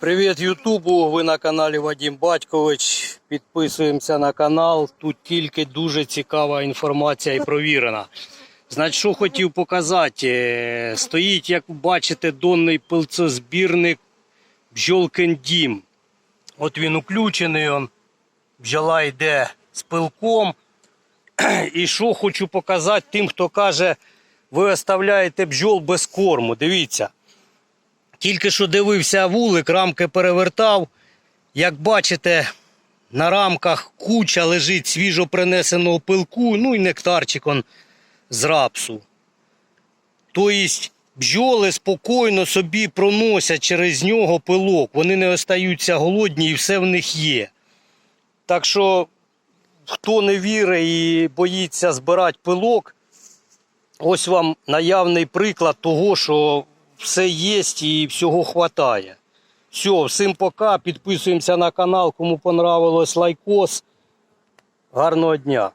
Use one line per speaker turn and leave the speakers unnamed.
Привіт Ютубу! Ви на каналі Вадим Батькович. Підписуємося на канал. Тут тільки дуже цікава інформація і провірена. Значить, що хотів показати. Стоїть, як бачите, донний пилцозбірник бджолкин дім. От він уключений. Он. Бджола йде з пилком. І що хочу показати тим, хто каже, ви оставляєте бджол без корму. Дивіться. Тільки що дивився вулик, рамки перевертав. Як бачите, на рамках куча лежить свіжо принесеного пилку, ну і нектарчик он з рапсу. Тобто бджоли спокійно собі проносять через нього пилок. Вони не остаються голодні і все в них є. Так що, хто не вірить і боїться збирати пилок, ось вам наявний приклад того, що все є і всього хватає. Все, всім пока. Підписуємося на канал. Кому понравилось лайкос. Гарного дня.